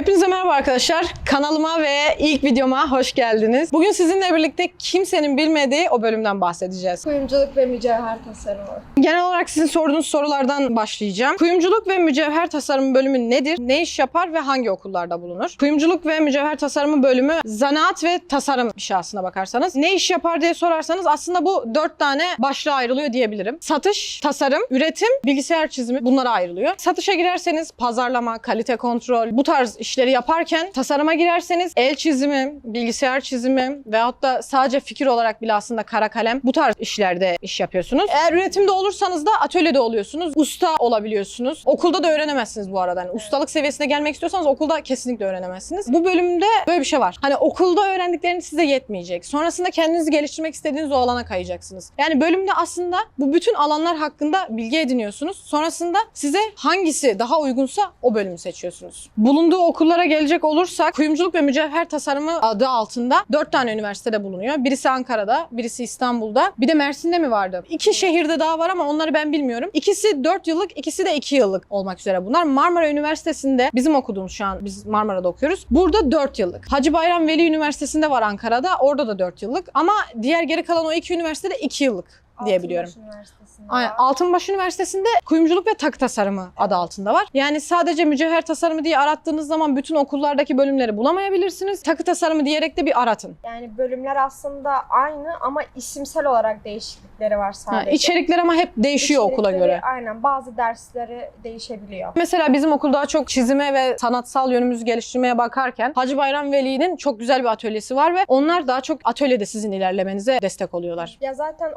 Hepinize merhaba arkadaşlar. Kanalıma ve ilk videoma hoş geldiniz. Bugün sizinle birlikte kimsenin bilmediği o bölümden bahsedeceğiz. Kuyumculuk ve mücevher tasarımı. Genel olarak sizin sorduğunuz sorulardan başlayacağım. Kuyumculuk ve mücevher tasarımı bölümü nedir? Ne iş yapar ve hangi okullarda bulunur? Kuyumculuk ve mücevher tasarımı bölümü zanaat ve tasarım işi aslına bakarsanız. Ne iş yapar diye sorarsanız aslında bu dört tane başlığa ayrılıyor diyebilirim. Satış, tasarım, üretim, bilgisayar çizimi bunlara ayrılıyor. Satışa girerseniz pazarlama, kalite kontrol bu tarz işleri yaparken tasarıma girerseniz el çizimi, bilgisayar çizimi veyahut da sadece fikir olarak bile aslında kara kalem bu tarz işlerde iş yapıyorsunuz. Eğer üretimde olursanız da atölyede oluyorsunuz. Usta olabiliyorsunuz. Okulda da öğrenemezsiniz bu arada. Yani ustalık seviyesine gelmek istiyorsanız okulda kesinlikle öğrenemezsiniz. Bu bölümde böyle bir şey var. Hani okulda öğrendikleriniz size yetmeyecek. Sonrasında kendinizi geliştirmek istediğiniz o alana kayacaksınız. Yani bölümde aslında bu bütün alanlar hakkında bilgi ediniyorsunuz. Sonrasında size hangisi daha uygunsa o bölümü seçiyorsunuz. Bulunduğu okullara gelecek olursak kuyumculuk ve mücevher tasarımı adı altında dört tane üniversitede bulunuyor. Birisi Ankara'da, birisi İstanbul'da. Bir de Mersin'de mi vardı? İki şehirde daha var ama onları ben bilmiyorum. İkisi 4 yıllık, ikisi de 2 yıllık olmak üzere bunlar. Marmara Üniversitesi'nde bizim okuduğumuz şu an biz Marmara'da okuyoruz. Burada 4 yıllık. Hacı Bayram Veli Üniversitesi'nde var Ankara'da. Orada da 4 yıllık. Ama diğer geri kalan o iki üniversitede 2 yıllık diye biliyorum. Altınbaş Üniversitesi'nde Aynen. var. Altınbaş Üniversitesi'nde kuyumculuk ve takı tasarımı adı altında var. Yani sadece mücevher tasarımı diye arattığınız zaman bütün okullardaki bölümleri bulamayabilirsiniz. Takı tasarımı diyerek de bir aratın. Yani bölümler aslında aynı ama isimsel olarak değişiklikleri var Ha, sadece. içerikler ama hep değişiyor okula göre. Aynen bazı dersleri değişebiliyor. Mesela bizim okul daha çok çizime ve sanatsal yönümüzü geliştirmeye bakarken Hacı Bayram Veli'nin çok güzel bir atölyesi var ve onlar daha çok atölyede sizin ilerlemenize destek oluyorlar. Ya zaten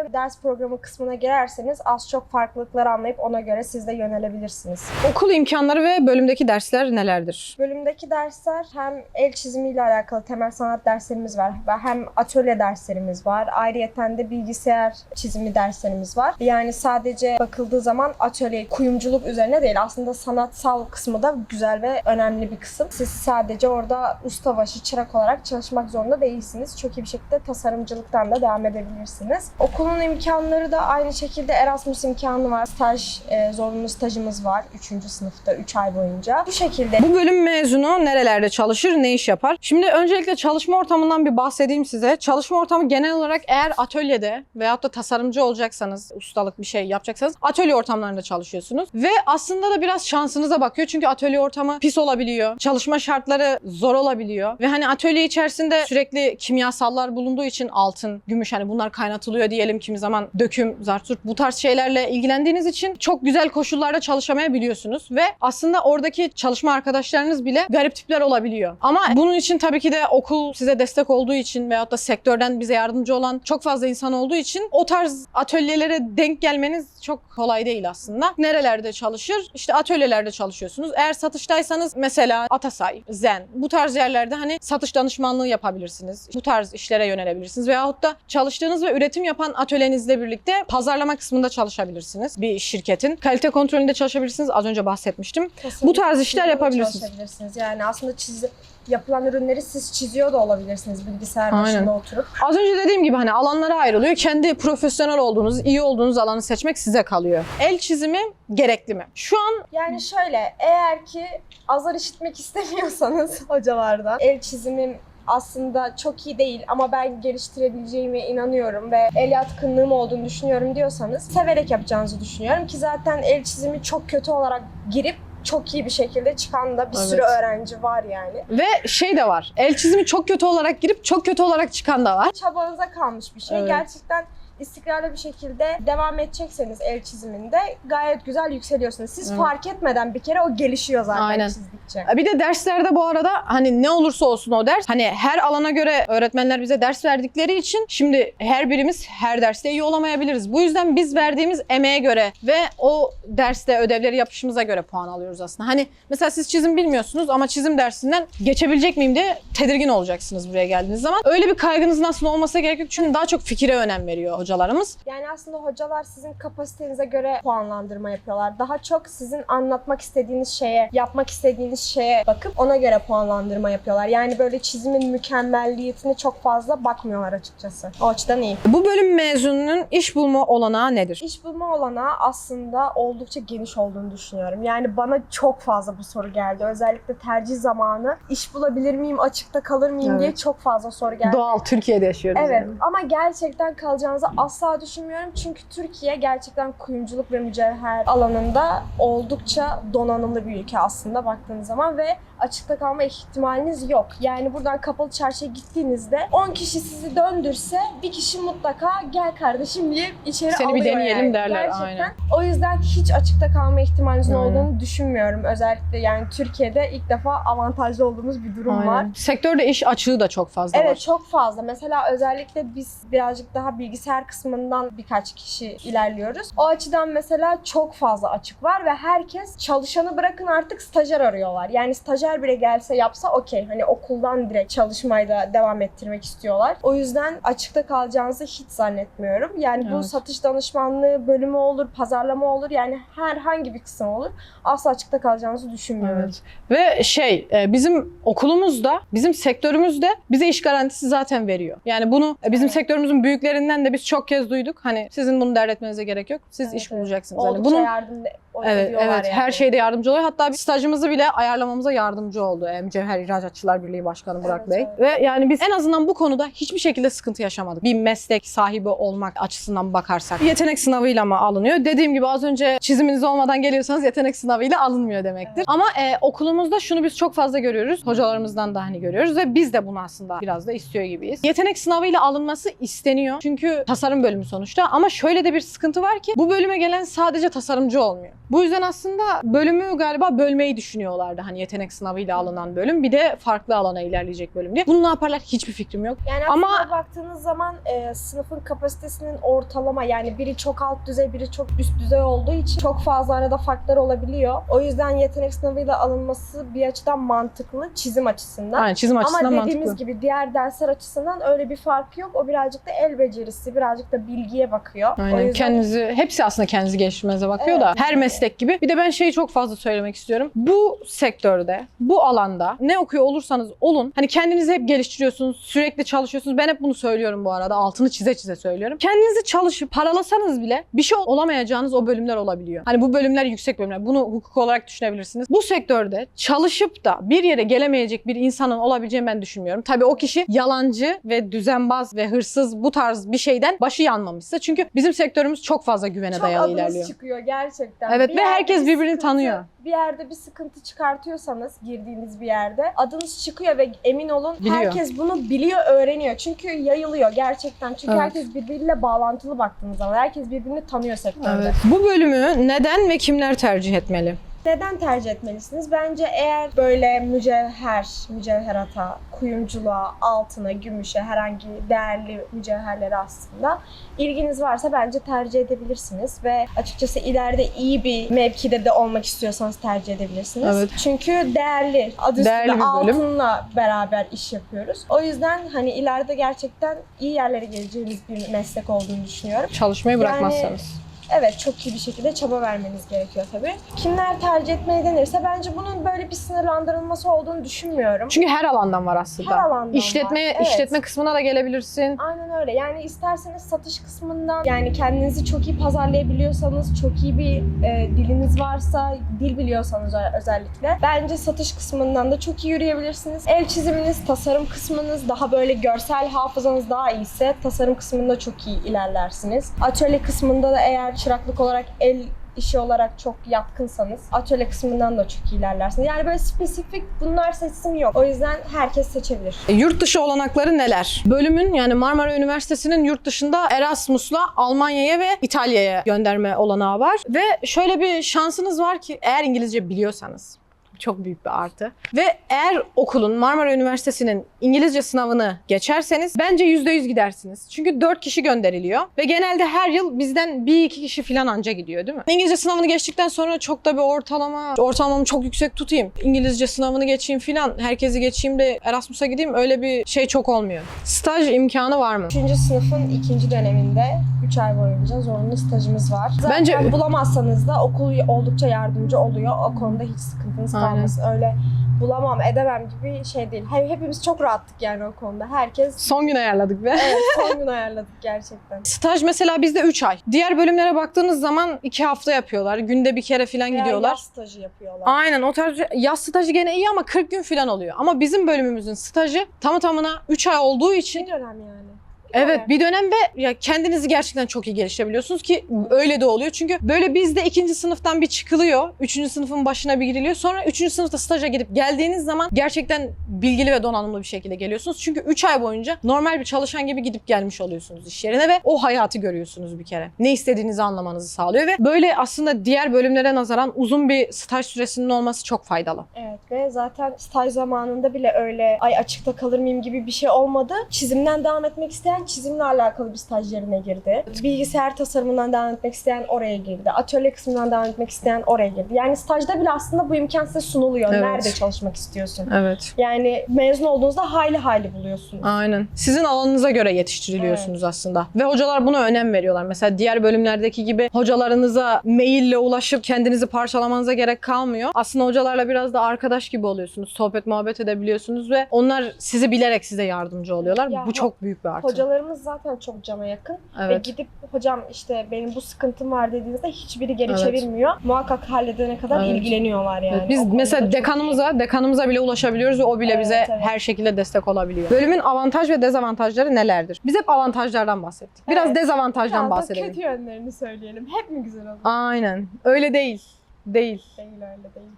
okulların ders programı kısmına girerseniz az çok farklılıkları anlayıp ona göre siz de yönelebilirsiniz. Okul imkanları ve bölümdeki dersler nelerdir? Bölümdeki dersler hem el çizimiyle alakalı temel sanat derslerimiz var ve hem atölye derslerimiz var. Ayrıyeten de bilgisayar çizimi derslerimiz var. Yani sadece bakıldığı zaman atölye kuyumculuk üzerine değil aslında sanatsal kısmı da güzel ve önemli bir kısım. Siz sadece orada ustabaşı, çırak olarak çalışmak zorunda değilsiniz. Çok iyi bir şekilde tasarımcılıktan da devam edebilirsiniz. Okulun imkanları da aynı şekilde Erasmus imkanı var. Staj, e, zorunlu stajımız var 3. sınıfta 3 ay boyunca. Bu şekilde Bu bölüm mezunu nerelerde çalışır, ne iş yapar? Şimdi öncelikle çalışma ortamından bir bahsedeyim size. Çalışma ortamı genel olarak eğer atölyede veyahut da tasarımcı olacaksanız, ustalık bir şey yapacaksanız atölye ortamlarında çalışıyorsunuz. Ve aslında da biraz şansınıza bakıyor çünkü atölye ortamı pis olabiliyor. Çalışma şartları zor olabiliyor. Ve hani atölye içerisinde sürekli kimyasallar bulunduğu için altın, gümüş hani bunlar kaynatılıyor diyelim kimi zaman döküm, zarturt bu tarz şeylerle ilgilendiğiniz için çok güzel koşullarda çalışamayabiliyorsunuz ve aslında oradaki çalışma arkadaşlarınız bile garip tipler olabiliyor. Ama bunun için tabii ki de okul size destek olduğu için veyahut da sektörden bize yardımcı olan çok fazla insan olduğu için o tarz atölyelere denk gelmeniz çok kolay değil aslında. Nerelerde çalışır? İşte atölyelerde çalışıyorsunuz. Eğer satıştaysanız mesela Atasay, Zen bu tarz yerlerde hani satış danışmanlığı yapabilirsiniz. Bu tarz işlere yönelebilirsiniz. Veyahut da çalıştığınız ve üretim yapan atölyenizle birlikte pazarlama kısmında çalışabilirsiniz bir şirketin. Kalite kontrolünde çalışabilirsiniz. Az önce bahsetmiştim. Bu tarz işler yapabilirsiniz. çalışabilirsiniz. Yani aslında çiz yapılan ürünleri siz çiziyor da olabilirsiniz bilgisayar Aynen. başında oturup. Az önce dediğim gibi hani alanlara ayrılıyor. Kendi profesyonel olduğunuz, iyi olduğunuz alanı seçmek size kalıyor. El çizimi gerekli mi? Şu an Yani şöyle eğer ki azar işitmek istemiyorsanız hocalardan el çizimim aslında çok iyi değil ama ben geliştirebileceğime inanıyorum ve el yatkınlığım olduğunu düşünüyorum diyorsanız severek yapacağınızı düşünüyorum ki zaten el çizimi çok kötü olarak girip çok iyi bir şekilde çıkan da bir Evet. sürü öğrenci var yani. ve şey de var. El çizimi çok kötü olarak girip çok kötü olarak çıkan da var. çabanıza kalmış bir şey. Evet. Gerçekten istikrarlı bir şekilde devam edecekseniz el çiziminde gayet güzel yükseliyorsunuz. Siz Evet. fark etmeden bir kere o gelişiyor zaten Aynen. çizdikçe. Bir de derslerde bu arada hani ne olursa olsun o ders hani her alana göre öğretmenler bize ders verdikleri için şimdi her birimiz her derste iyi olamayabiliriz. Bu yüzden biz verdiğimiz emeğe göre ve o derste ödevleri yapışımıza göre puan alıyoruz aslında. Hani mesela siz çizim bilmiyorsunuz ama çizim dersinden geçebilecek miyim diye tedirgin olacaksınız buraya geldiğiniz zaman. Öyle bir kaygınızın aslında olması gerek yok çünkü daha çok fikire önem veriyor hocalar. Hocalarımız. Yani aslında hocalar sizin kapasitenize göre puanlandırma yapıyorlar. Daha çok sizin anlatmak istediğiniz şeye, yapmak istediğiniz şeye bakıp ona göre puanlandırma yapıyorlar. Yani böyle çizimin mükemmelliyetine çok fazla bakmıyorlar açıkçası. O açıdan iyi. Bu bölüm mezununun iş bulma olanağı nedir? İş bulma olanağı aslında oldukça geniş olduğunu düşünüyorum. Yani bana çok fazla bu soru geldi. Özellikle tercih zamanı iş bulabilir miyim, açıkta kalır mıyım Evet. diye çok fazla soru geldi. Doğal Türkiye'de yaşıyoruz. Evet yani. ama gerçekten kalacağınızı asla düşünmüyorum. Çünkü Türkiye gerçekten kuyumculuk ve mücevher alanında oldukça donanımlı bir ülke aslında baktığınız zaman ve açıkta kalma ihtimaliniz yok. Yani buradan kapalı çarşıya gittiğinizde 10 kişi sizi döndürse bir kişi mutlaka gel kardeşim diye içeri Seni bir alıyor deneyelim yani. derler, Gerçekten. aynen. O yüzden hiç açıkta kalma ihtimalinizin Aynen. olduğunu düşünmüyorum. Özellikle yani Türkiye'de ilk defa avantajlı olduğumuz bir durum var. Aynen. Sektörde iş açığı da çok fazla Evet var. çok fazla. Mesela özellikle biz birazcık daha bilgisayar kısmından birkaç kişi ilerliyoruz. O açıdan mesela çok fazla açık var ve herkes çalışanı bırakın artık stajyer arıyorlar. Yani stajyer bile gelse yapsa okey. Hani okuldan direkt çalışmayı da devam ettirmek istiyorlar. O yüzden açıkta kalacağınızı hiç zannetmiyorum. Yani bu Evet. satış danışmanlığı bölümü olur, pazarlama olur. Yani herhangi bir kısım olur. Asla açıkta kalacağınızı düşünmüyorum. Evet. Ve şey e, bizim okulumuzda, bizim sektörümüzde bize iş garantisi zaten veriyor. Yani bunu e, bizim Evet. sektörümüzün büyüklerinden de biz çok kez duyduk. Hani sizin bunu dert etmenize gerek yok. Siz Evet, iş evet. bulacaksınız. Hani Oldukça bunun yardım Evet, evet. yani. Her şeyde yardımcı oluyor. Hatta bir stajımızı bile ayarlamamıza yardımcı oldu. Mücevher İhracatçılar Birliği Başkanı Burak Evet, Bey. evet. Ve yani biz en azından bu konuda hiçbir şekilde sıkıntı yaşamadık. Bir meslek sahibi olmak açısından bakarsak. Yetenek sınavıyla mı alınıyor? Dediğim gibi az önce çiziminiz olmadan geliyorsanız yetenek sınavıyla alınmıyor demektir. Evet. Ama e, okulumuzda şunu biz çok fazla görüyoruz. Hocalarımızdan da hani görüyoruz ve biz de bunu aslında biraz da istiyor gibiyiz. Yetenek sınavıyla alınması isteniyor. Çünkü tasarım bölümü sonuçta. Ama şöyle de bir sıkıntı var ki bu bölüme gelen sadece tasarımcı olmuyor. Bu yüzden aslında bölümü galiba bölmeyi düşünüyorlardı. Hani yetenek sınavıyla alınan bölüm bir de farklı alana ilerleyecek bölüm diye. Bunu ne yaparlar hiçbir fikrim yok. Yani Ama- baktığınız zaman e, sınıfın kapasitesinin ortalama yani biri çok alt düzey biri çok üst düzey olduğu için çok fazla arada farklar olabiliyor. O yüzden yetenek sınavıyla alınması bir açıdan mantıklı çizim açısından. Aynen çizim açısından Ama dediğimiz mantıklı. gibi diğer dersler açısından öyle bir farkı yok. O birazcık da el becerisi, birazcık da bilgiye bakıyor. O Aynen. yüzden Kendinizi, hepsi aslında kendinizi geliştirmenize bakıyor da Evet. her meslek gibi. Bir de ben şeyi çok fazla söylemek istiyorum. Bu sektörde, bu alanda ne okuyor olursanız olun. Hani kendinizi hep geliştiriyorsunuz, sürekli çalışıyorsunuz. Ben hep bunu söylüyorum bu arada. Altını çize çize söylüyorum. Kendinizi çalışıp paralasanız bile bir şey olamayacağınız o bölümler olabiliyor. Hani bu bölümler yüksek bölümler. Bunu hukuk olarak düşünebilirsiniz. Bu sektörde çalışıp da bir yere gelemeyecek bir insanın olabileceğini ben düşünmüyorum. Tabii o kişi yalancı ve düzenbaz ve hırsız bu tarz bir şeyden başı yanmamışsa. Çünkü bizim sektörümüz çok fazla güvene çok dayalı ilerliyor. çıkıyor gerçekten. Evet Bir ve herkes bir birbirini sıkıntı- tanıyor. Bir yerde bir sıkıntı çıkartıyorsanız girdiğiniz bir yerde adınız çıkıyor ve emin olun Biliyor. herkes bunu biliyor, öğreniyor. Çünkü yayılıyor gerçekten. Çünkü Evet. herkes birbiriyle bağlantılı baktığınız zaman. Herkes birbirini tanıyor sektörde. Evet. Bu bölümü neden ve kimler tercih etmeli? Neden tercih etmelisiniz? Bence eğer böyle mücevher, mücevherata, kuyumculuğa, altına, gümüşe, herhangi değerli mücevherlere aslında ilginiz varsa bence tercih edebilirsiniz ve açıkçası ileride iyi bir mevkide de olmak istiyorsanız tercih edebilirsiniz. Evet. Çünkü değerli, adı Değerli üstünde altınla beraber iş yapıyoruz. O yüzden hani ileride gerçekten iyi yerlere geleceğiniz bir meslek olduğunu düşünüyorum. Çalışmayı Yani- bırakmazsanız. Evet çok iyi bir şekilde çaba vermeniz gerekiyor tabii. Kimler tercih etmeyi denirse bence bunun böyle bir sınırlandırılması olduğunu düşünmüyorum. Çünkü her alandan var aslında. Her alandan İşletme, var, evet. işletme kısmına da gelebilirsin. Aynen öyle. Yani isterseniz satış kısmından yani kendinizi çok iyi pazarlayabiliyorsanız, çok iyi bir e, diliniz varsa, dil biliyorsanız özellikle bence satış kısmından da çok iyi yürüyebilirsiniz. El çiziminiz, tasarım kısmınız daha böyle görsel hafızanız daha iyiyse tasarım kısmında çok iyi ilerlersiniz. Atölye kısmında da eğer çıraklık olarak el işi olarak çok yatkınsanız atölye kısmından da çok ilerlersiniz. Yani böyle spesifik bunlar seçsim yok. O yüzden herkes seçebilir. E, Yurt dışı olanakları neler? Bölümün yani Marmara Üniversitesi'nin yurt dışında Erasmus'la Almanya'ya ve İtalya'ya gönderme olanağı var. Ve şöyle bir şansınız var ki eğer İngilizce biliyorsanız çok büyük bir artı. Ve eğer okulun Marmara Üniversitesi'nin İngilizce sınavını geçerseniz bence %100 gidersiniz. Çünkü 4 kişi gönderiliyor ve genelde her yıl bizden bir iki kişi falan anca gidiyor değil mi? İngilizce sınavını geçtikten sonra çok da bir ortalama, ortalamamı çok yüksek tutayım. İngilizce sınavını geçeyim falan, herkesi geçeyim de Erasmus'a gideyim öyle bir şey çok olmuyor. Staj imkanı var mı? Üçüncü sınıfın ikinci döneminde 3 ay boyunca zorunlu stajımız var. Zaten Bence- bulamazsanız da okul oldukça yardımcı oluyor. O konuda hiç sıkıntınız Aynen. Öyle bulamam, edemem gibi şey değil. He- Hepimiz çok rahattık yani o konuda. Herkes Son gün ayarladık be. evet, son gün ayarladık gerçekten. Staj mesela bizde 3 ay. Diğer bölümlere baktığınız zaman 2 hafta yapıyorlar. Günde bir kere falan Veya gidiyorlar. yaz stajı yapıyorlar. Aynen o tarz yaz stajı gene iyi ama 40 gün falan oluyor. Ama bizim bölümümüzün stajı tamı tamına 3 ay olduğu için Bir dönem yani. Evet bir dönem ve ya kendinizi gerçekten çok iyi geliştirebiliyorsunuz ki öyle de oluyor. Çünkü böyle bizde ikinci sınıftan bir çıkılıyor. Üçüncü sınıfın başına bir giriliyor. Sonra üçüncü sınıfta staja gidip geldiğiniz zaman gerçekten bilgili ve donanımlı bir şekilde geliyorsunuz. Çünkü üç ay boyunca normal bir çalışan gibi gidip gelmiş oluyorsunuz iş yerine ve o hayatı görüyorsunuz bir kere. Ne istediğinizi anlamanızı sağlıyor ve böyle aslında diğer bölümlere nazaran uzun bir staj süresinin olması çok faydalı. Evet ve zaten staj zamanında bile öyle ay açıkta kalır mıyım gibi bir şey olmadı. Çizimden devam etmek isteyen çizimle alakalı bir staj yerine girdi. Bilgisayar tasarımından devam etmek isteyen oraya girdi. Atölye kısmından devam etmek isteyen oraya girdi. Yani stajda bile aslında bu imkan size sunuluyor. Evet. Nerede çalışmak istiyorsun? Evet. Yani mezun olduğunuzda hayli hayli buluyorsunuz. Aynen. Sizin alanınıza göre yetiştiriliyorsunuz aslında. Ve hocalar buna önem veriyorlar. Mesela diğer bölümlerdeki gibi hocalarınıza maille ulaşıp kendinizi parçalamanıza gerek kalmıyor. Aslında hocalarla biraz da arkadaş gibi oluyorsunuz. Sohbet muhabbet edebiliyorsunuz ve onlar sizi bilerek size yardımcı oluyorlar. Ya Bu çok büyük bir artı. Hocalarımız zaten çok cana yakın ve evet. gidip hocam işte benim bu sıkıntım var dediğinizde hiçbiri geri Evet. çevirmiyor. Muhakkak halledene kadar Evet. ilgileniyorlar yani. Evet, Biz mesela dekanımıza, dekanımıza bile ulaşabiliyoruz ve o bile Evet, bize evet. her şekilde destek olabiliyor. Bölümün avantaj ve dezavantajları nelerdir? Biz hep avantajlardan bahsettik. Biraz Evet. dezavantajdan Biraz bahsedelim. kötü yönlerini söyleyelim. Hep mi güzel oldu? Aynen. Öyle değil. Değil. Değil öyle değil.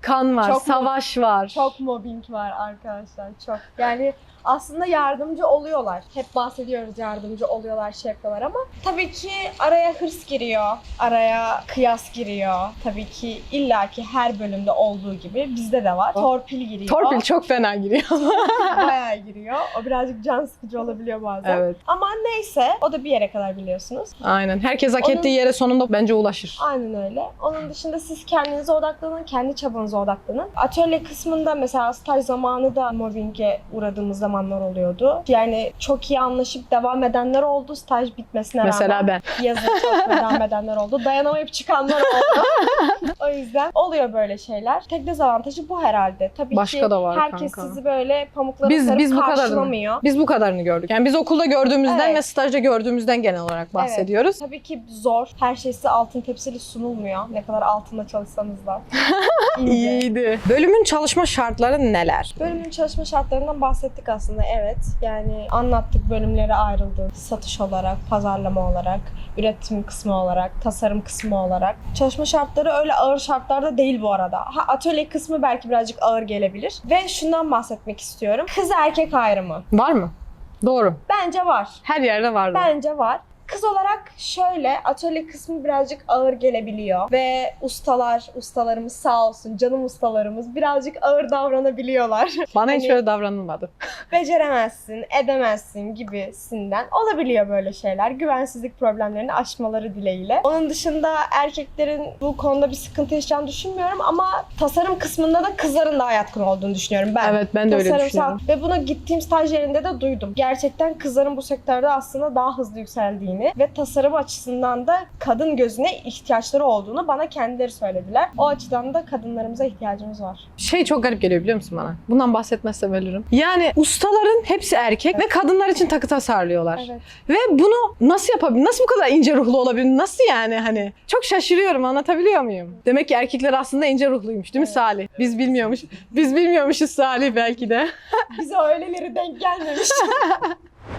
Kan var, Çok savaş var. Çok mobbing var arkadaşlar çok. Yani aslında yardımcı oluyorlar. Hep bahsediyoruz yardımcı oluyorlar, şey yapıyorlar ama tabii ki araya hırs giriyor, araya kıyas giriyor. Tabii ki illaki her bölümde olduğu gibi bizde de var. Torpil giriyor. Torpil çok fena giriyor. bayağı giriyor. O birazcık can sıkıcı olabiliyor bazen. evet. Ama neyse o da bir yere kadar biliyorsunuz. Aynen. Herkes hak Onun- ettiği yere sonunda bence ulaşır. Aynen öyle. Onun dışında siz kendinize odaklanın, kendi çabanıza odaklanın. Atölye kısmında mesela staj zamanı da mobbinge uğradığımız zamanlar oluyordu. Yani çok iyi anlaşıp devam edenler oldu. Staj bitmesine Mesela rağmen. ben. Yazın çok devam edenler oldu. Dayanamayıp çıkanlar oldu. o yüzden oluyor böyle şeyler. Tek dezavantajı bu herhalde. Tabii Başka ki da var herkes kanka. sizi böyle pamuklara Biz- sarıp biz bu kadarını- karşılamıyor. Biz bu kadarını gördük. Yani biz okulda gördüğümüzden Evet. ve stajda gördüğümüzden genel olarak bahsediyoruz. Tabii ki zor. Her şey size altın tepsili sunulmuyor. Ne kadar altında çalışsanız da. İyiydi. Bölümün çalışma şartları neler? Bölümün çalışma şartlarından bahsettik aslında evet. Yani anlattık bölümlere ayrıldı. Satış olarak, pazarlama olarak, üretim kısmı olarak, tasarım kısmı olarak. Çalışma şartları öyle ağır şartlarda değil bu arada. Ha, atölye kısmı belki birazcık ağır gelebilir. Ve şundan bahsetmek istiyorum. Kız erkek ayrımı. Var mı? Doğru. Bence var. Her yerde vardı. Bence var. Kız olarak şöyle atölye kısmı birazcık ağır gelebiliyor ve ustalar, ustalarımız sağ olsun canım ustalarımız birazcık ağır davranabiliyorlar. Bana hiç Hani- öyle davranılmadı. Beceremezsin, edemezsin gibisinden olabiliyor böyle şeyler. Güvensizlik problemlerini aşmaları dileğiyle. Onun dışında erkeklerin bu konuda bir sıkıntı yaşayacağını düşünmüyorum ama tasarım kısmında da kızların daha yatkın olduğunu düşünüyorum ben. Evet ben de öyle düşünüyorum. Ve bunu gittiğim staj yerinde de duydum. Gerçekten kızların bu sektörde aslında daha hızlı yükseldiğini ve tasarım açısından da kadın gözüne ihtiyaçları olduğunu bana kendileri söylediler. O açıdan da kadınlarımıza ihtiyacımız var. Şey çok garip geliyor biliyor musun bana? Bundan bahsetmezsem ölürüm. Yani ustaların hepsi erkek ve kadınlar için takı tasarlıyorlar. Evet. Ve bunu nasıl yapabilir? Nasıl bu kadar ince ruhlu olabilir? Nasıl yani hani? Çok şaşırıyorum anlatabiliyor muyum? Demek ki erkekler aslında ince ruhluymuş değil mi Evet. Salih? Biz bilmiyormuş. Biz bilmiyormuşuz Salih belki de. Bize öyleleri denk gelmemiş.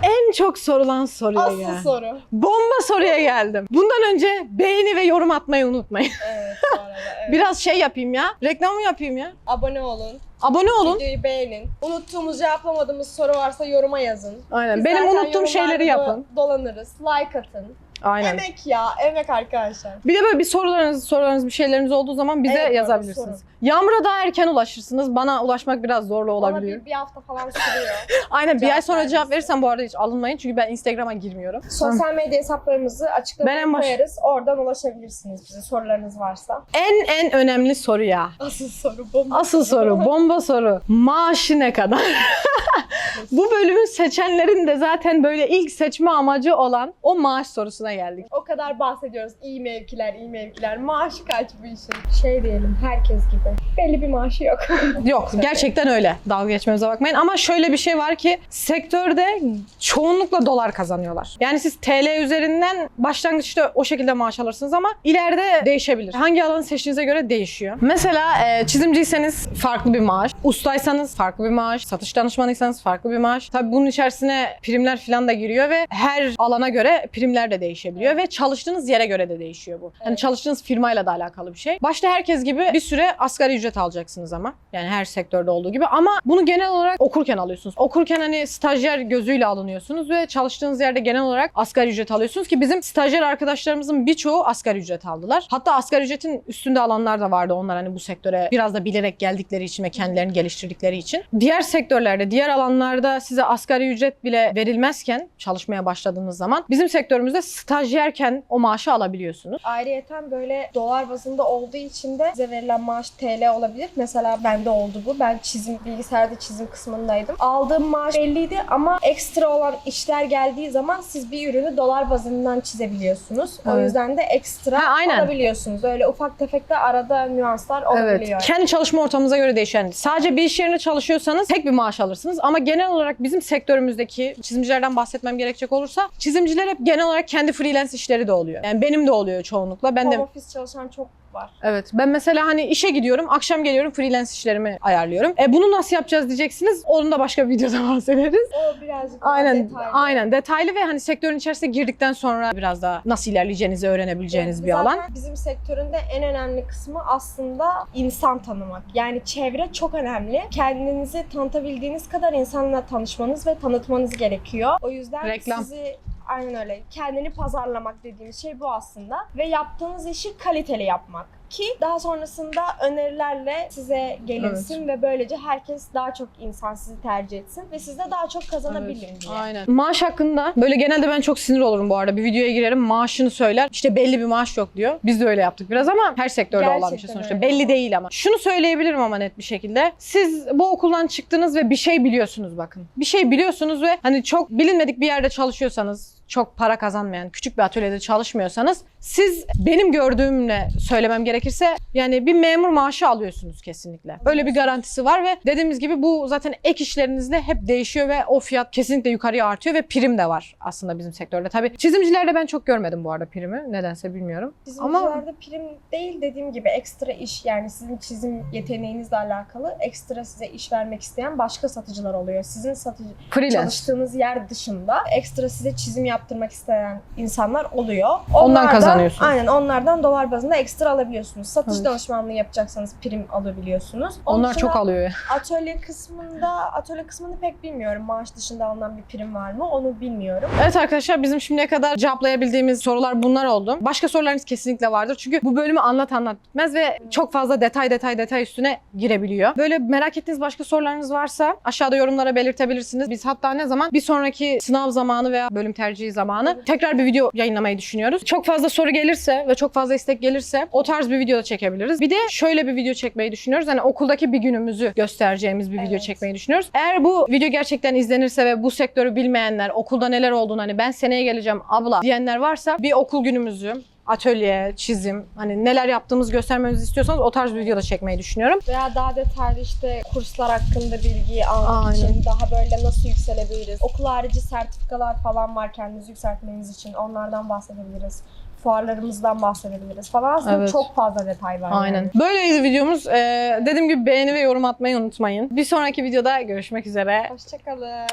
En çok sorulan soruya Asıl gel. soru. Bomba soruya geldim. Bundan önce beğeni ve yorum atmayı unutmayın. Evet bu arada. Evet. Biraz şey yapayım ya. Reklamı yapayım ya. Abone olun. Abone olun. Videoyu beğenin. Unuttuğumuz, cevaplamadığımız soru varsa yoruma yazın. Aynen. Biz Benim zaten unuttuğum şeyleri yorumlarda yapın. Dolanırız. Like atın. Aynen. Emek ya. Emek arkadaşlar. Bir de böyle bir sorularınız, sorularınız, bir şeyleriniz olduğu zaman bize Evet, yazabilirsiniz. Yağmur'a daha erken ulaşırsınız. Bana ulaşmak biraz zorlu Ona olabiliyor. bir, bir hafta falan sürüyor. Aynen bir cevap ay sonra vermesi. cevap verirsen bu arada hiç alınmayın. Çünkü ben Instagram'a girmiyorum. Sosyal medya hesaplarımızı Ben en açıklamaya baş- koyarız. Oradan ulaşabilirsiniz bize sorularınız varsa. En en önemli soru ya. Asıl soru bu. Asıl soru, bomba soru. Maaşı ne kadar? Bu bölümü seçenlerin de zaten böyle ilk seçme amacı olan o maaş sorusuna geldik. O kadar bahsediyoruz. İyi mevkiler, iyi mevkiler. Maaşı kaç bu işin? Şey diyelim herkes gibi. Belli bir maaşı yok. Yok gerçekten öyle. Dalga geçmemize bakmayın. Ama şöyle bir şey var ki sektörde çoğunlukla dolar kazanıyorlar. Yani siz TL üzerinden başlangıçta o şekilde maaş alırsınız ama ileride değişebilir. Hangi alanı seçtiğinize göre değişiyor. Mesela e, çizimciyseniz farklı bir maaş, nós. Ustaysanız farklı bir maaş, satış danışmanıysanız farklı bir maaş. Tabii bunun içerisine primler falan da giriyor ve her alana göre primler de değişebiliyor ve çalıştığınız yere göre de değişiyor bu. Evet. çalıştığınız firmayla da alakalı bir şey. Başta herkes gibi bir süre asgari ücret alacaksınız ama. Yani her sektörde olduğu gibi ama bunu genel olarak okurken alıyorsunuz. Okurken hani stajyer gözüyle alınıyorsunuz ve çalıştığınız yerde genel olarak asgari ücret alıyorsunuz ki bizim stajyer arkadaşlarımızın birçoğu asgari ücret aldılar. Hatta asgari ücretin üstünde alanlar da vardı onlar hani bu sektöre biraz da bilerek geldikleri için ve kendilerini geliştirdikleri için. Diğer sektörlerde, diğer alanlarda size asgari ücret bile verilmezken çalışmaya başladığınız zaman bizim sektörümüzde stajyerken o maaşı alabiliyorsunuz. Ayrıyeten böyle dolar bazında olduğu için de size verilen maaş TL olabilir. Mesela bende oldu bu. Ben çizim, bilgisayarda çizim kısmındaydım. Aldığım maaş belliydi ama ekstra olan işler geldiği zaman siz bir ürünü dolar bazından çizebiliyorsunuz. O Evet. yüzden de ekstra Ha, aynen. alabiliyorsunuz. Öyle ufak tefek de arada nüanslar olabiliyor. Kendi çalışma ortamınıza göre değişen. Sadece bir iş yerine çalışıyorsanız tek bir maaş alırsınız. Ama genel olarak bizim sektörümüzdeki çizimcilerden bahsetmem gerekecek olursa çizimciler hep genel olarak kendi freelance işleri de oluyor. Yani benim de oluyor çoğunlukla. Ben de Home office çalışan çok var. Evet. Ben mesela hani işe gidiyorum, akşam geliyorum freelance işlerimi ayarlıyorum. E bunu nasıl yapacağız diyeceksiniz. Onun da başka bir videoda bahsederiz. O birazcık daha Aynen, detaylı. aynen. Detaylı ve hani sektörün içerisine girdikten sonra biraz daha nasıl ilerleyeceğinizi öğrenebileceğiniz bir Zaten alan. Bizim sektöründe en önemli kısmı aslında insan tanımak. Yani çevre çok önemli. Kendinizi tanıtabildiğiniz kadar insanla tanışmanız ve tanıtmanız gerekiyor. O yüzden Reklam. sizi aynen öyle. Kendini pazarlamak dediğimiz şey bu aslında. Ve yaptığınız işi kaliteli yapmak. Ki daha sonrasında önerilerle size gelinsin ve böylece herkes daha çok insan sizi tercih etsin ve siz de daha çok kazanabilin diye. Aynen. Maaş hakkında böyle genelde ben çok sinir olurum bu arada. Bir videoya girerim maaşını söyler. İşte belli bir maaş yok diyor. Biz de öyle yaptık biraz ama her sektörde olan bir şey Gerçekten sonuçta. öyle. Belli değil ama. Şunu söyleyebilirim ama net bir şekilde. Siz bu okuldan çıktınız ve bir şey biliyorsunuz bakın. Bir şey biliyorsunuz ve hani çok bilinmedik bir yerde çalışıyorsanız çok para kazanmayan, küçük bir atölyede çalışmıyorsanız siz benim gördüğümle söylemem gerekirse yani bir memur maaşı alıyorsunuz kesinlikle. Öyle bir garantisi var ve dediğimiz gibi bu zaten ek işlerinizde hep değişiyor ve o fiyat kesinlikle yukarıya artıyor ve prim de var aslında bizim sektörde. Tabii çizimcilerde ben çok görmedim bu arada primi. Nedense bilmiyorum. Ama Çizimcilerde prim değil dediğim gibi ekstra iş yani sizin çizim yeteneğinizle alakalı ekstra size iş vermek isteyen başka satıcılar oluyor. Sizin satıcı freelance. çalıştığınız yer dışında ekstra size çizim yaptırmak isteyen insanlar oluyor. Ondan Onlardan- kazanıyorsun. Aynen onlardan dolar bazında ekstra alabiliyorsunuz. Satış Evet. danışmanlığı yapacaksanız prim alabiliyorsunuz. Onun Onlar çok alıyor ya. Atölye kısmında atölye kısmını pek bilmiyorum. Maaş dışında alınan bir prim var mı onu bilmiyorum. Evet arkadaşlar bizim şimdiye kadar cevaplayabildiğimiz sorular bunlar oldu. Başka sorularınız kesinlikle vardır. Çünkü bu bölümü anlat anlat bitmez ve çok fazla detay detay detay üstüne girebiliyor. Böyle merak ettiğiniz başka sorularınız varsa aşağıda yorumlara belirtebilirsiniz. Biz hatta ne zaman bir sonraki sınav zamanı veya bölüm tercihi zamanı tekrar bir video yayınlamayı düşünüyoruz. Çok fazla soru gelirse ve çok fazla istek gelirse o tarz bir video da çekebiliriz. Bir de şöyle bir video çekmeyi düşünüyoruz. Hani okuldaki bir günümüzü göstereceğimiz bir video Evet. çekmeyi düşünüyoruz. Eğer bu video gerçekten izlenirse ve bu sektörü bilmeyenler, okulda neler olduğunu hani ben seneye geleceğim abla diyenler varsa bir okul günümüzü atölye, çizim, hani neler yaptığımızı göstermemizi istiyorsanız o tarz bir video da çekmeyi düşünüyorum. Veya daha detaylı işte kurslar hakkında bilgi almak Aynen. için daha böyle nasıl yükselebiliriz. Okul harici sertifikalar falan var kendinizi yükseltmeniz için. Onlardan bahsedebiliriz. Fuarlarımızdan bahsedebiliriz falan. Aslında Evet. çok fazla detay var. Aynen. Yani. Böyleydi videomuz. Ee, dediğim gibi beğeni ve yorum atmayı unutmayın. Bir sonraki videoda görüşmek üzere. Hoşçakalın.